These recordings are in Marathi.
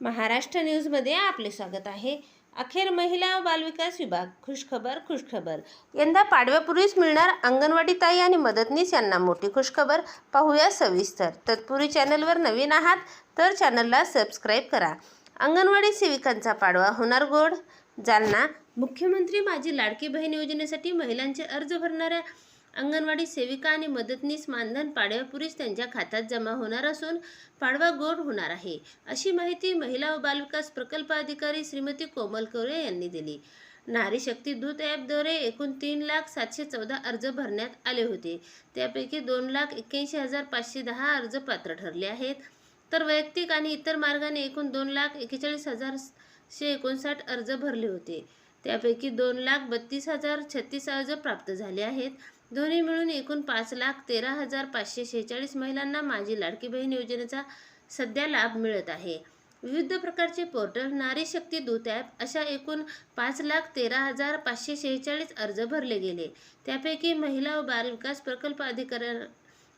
महाराष्ट्र न्यूजमध्ये आपले स्वागत आहे. अखेर महिला बालविकास विभाग खुशखबर खुशखबर. यंदा पाडव्यापूर्वीच मिळणार अंगणवाडी ताई आणि मदतनीस यांना मोठी खुशखबर. पाहूया सविस्तर. तत्पूर्वी चॅनलवर नवीन आहात तर चॅनलला सबस्क्राईब करा. अंगणवाडी सेविकांचा पाडवा होणार गोड. जालना मुख्यमंत्री माझी लाडकी बहीण योजनेसाठी महिलांचे अर्ज भरणाऱ्या अंगणवाडी सेविका आणि मदतनीस मानधन पाडव्यापूर्वीच त्यांच्या खात्यात जमा होणार असून पाडवा गोड होणार आहे अशी माहिती महिला व बालविकास प्रकल्प अधिकारी श्रीमती कोमल कवरे यांनी दिली. नारी शक्ती दूत ॲपद्वारे एकूण तीन लाख सातशे चौदा अर्ज भरण्यात आले होते. त्यापैकी दोन लाख एक्क्याऐंशी हजार पाचशे दहा अर्ज पात्र ठरले आहेत. तर वैयक्तिक आणि इतर मार्गाने एकूण दोन लाख एक्केचाळीस हजारशे एकोणसाठ अर्ज भरले होते. त्यापैकी दोन लाख बत्तीस हजार छत्तीस अर्ज प्राप्त झाले आहेत. दोन्ही मिळून एकूण पाच लाख तेरा हजार पाचशे शेहेचाळीस महिलांना माझी लाडकी बहीण योजनेचा सध्या लाभ मिळत आहे. विविध प्रकारचे पोर्टल नारी शक्ती दूत ॲप अशा एकूण पाच लाख तेरा हजार पाचशे शेहेचाळीस अर्ज भरले गेले. त्यापैकी महिला व बालविकास प्रकल्प अधिकारी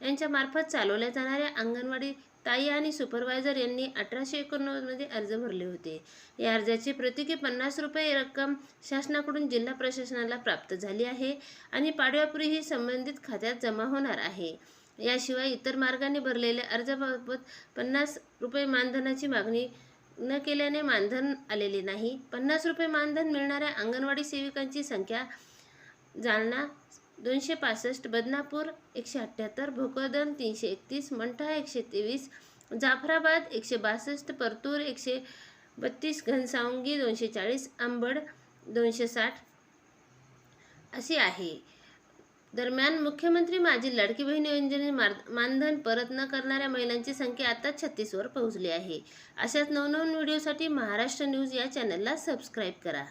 यांच्यामार्फत चालवल्या जाणाऱ्या अंगणवाडी ताई आणि सुपरवायझर यांनी अठराशे एकोणनव्वदमध्ये अर्ज भरले होते. या अर्जाची प्रत्येकी पन्नास रुपये रक्कम शासनाकडून जिल्हा प्रशासनाला प्राप्त झाली आहे आणि पाडव्यापूर्वी ही संबंधित खात्यात जमा होणार आहे. याशिवाय इतर मार्गाने भरलेल्या अर्जाबाबत पन्नास रुपये मानधनाची मागणी न केल्याने मानधन आलेले नाही. पन्नास रुपये मानधन मिळणाऱ्या अंगणवाडी सेविकांची संख्या जालना दोनशे पासष्ट बदनापूर एकशे अठ्ठ्याहत्तर भोकरदन तीनशे एकतीस मंठा एकशे तेवीस जाफराबाद एकशे बासष्ट परतूर एकशे बत्तीस घनसावंगी दोनशे चाळीस आंबड दोनशे साठ. अशी आहे. दरम्यान मुख्यमंत्री माझी लाडकी बहीण योजने मार मानधन परत न करणाऱ्या महिलांची संख्या आता छत्तीसवर पोहोचली आहे. अशाच नवनवीन व्हिडिओसाठी महाराष्ट्र न्यूज या चॅनलला सबस्क्राईब करा.